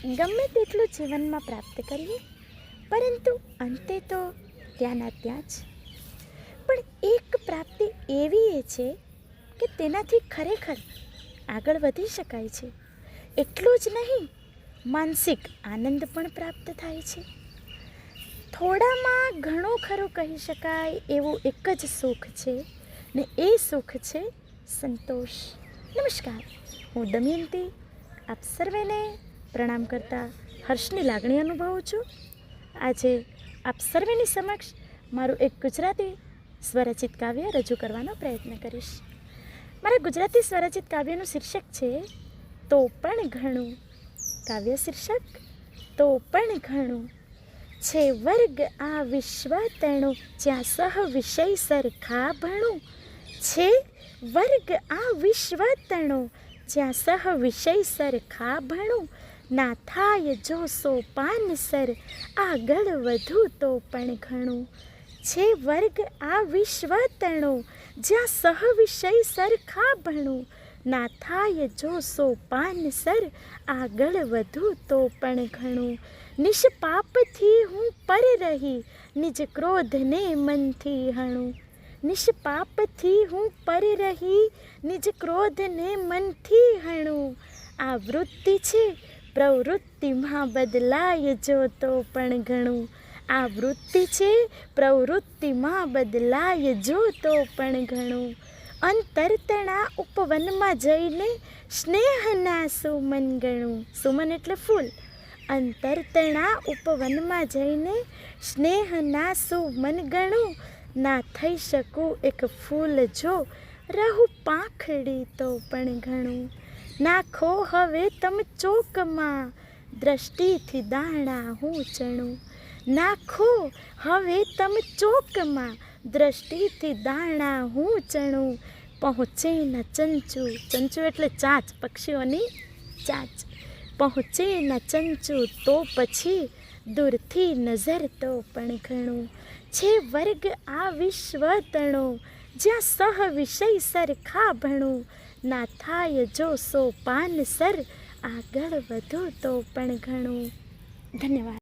ગમે તેટલું જીવનમાં પ્રાપ્ત કરીએ, પરંતુ અંતે તો ત્યાંના ત્યાં જ. પણ એક પ્રાપ્તિ એવી એ છે કે તેનાથી ખરેખર આગળ વધી શકાય છે. એટલું જ નહીં, માનસિક આનંદ પણ પ્રાપ્ત થાય છે. થોડામાં ઘણું ખરું કહી શકાય એવું એક જ સુખ છે, ને એ સુખ છે સંતોષ. નમસ્કાર, હું દમયંતી, આપ સર્વેને પ્રણામ કરતા હર્ષની લાગણી અનુભવું છું. આજે આપ સર્વેની સમક્ષ મારું એક ગુજરાતી સ્વરચિત કાવ્ય રજૂ કરવાનો પ્રયત્ન કરીશ. મારા ગુજરાતી સ્વરચિત કાવ્યનું શીર્ષક છે, તો પણ ઘણું. કાવ્ય શીર્ષક, તો પણ ઘણું. છે, વર્ગ આ વિશ્વ તેણું, જ્યાં સહ વિષય સરખા ભણું. છે, વર્ગ આ વિશ્વ તણો, જ્યાં સહ વિષય સરખા ભણું. ના થાય જો સોપાન સર, આગળ વધુ તો પણ ઘણું. છે વર્ગ આ વિશ્વ તણો જ્યાં સહ વિષય સરખા ભણું. ના થાય જો સોપાન સર, આગળ વધુ તો પણ ઘણું. નિષ્પાપથી હું પર રહી, નિજ ક્રોધને મનથી હણું. નિષ્પાપથી હું પર રહી, નિજ ક્રોધને મનથી હણું. આ વૃત્તિ છે પ્રવૃત્તિમાં બદલાય જો તો પણ ઘણું. આ વૃત્તિ છે પ્રવૃત્તિમાં બદલાય જો તો પણ ઘણું. અંતરતણા ઉપવનમાં જઈને સ્નેહના સુમન ગણું. સુમન એટલે ફૂલ. અંતરતણા ઉપવનમાં જઈને સ્નેહના સુમન ગણું. ના થઈ શકું એક ફૂલ જો, રહું પાંખડી તો પણ ઘણું. નાખો, હવે તમે ચોકમાં. દ્રષ્ટિથી દાણા હું ચણું. નાખો, હવે તમે ચોકમાં. દ્રષ્ટિથી દાણા હું ચણું. પહોંચે ન ચંચુ. ચંચુ એટલે ચાંચ, પક્ષીઓની ચાંચ. પહોંચે ન ચંચુ તો પછી દૂરથી નજર તો પણ ઘણું. છે વર્ગ આ વિશ્વ તણો. જ્યાં સહ વિષય સરખા ભણું. ના થાય જો સોપાન સર આગળ વધો તો પણ ઘણું. ધન્યવાદ.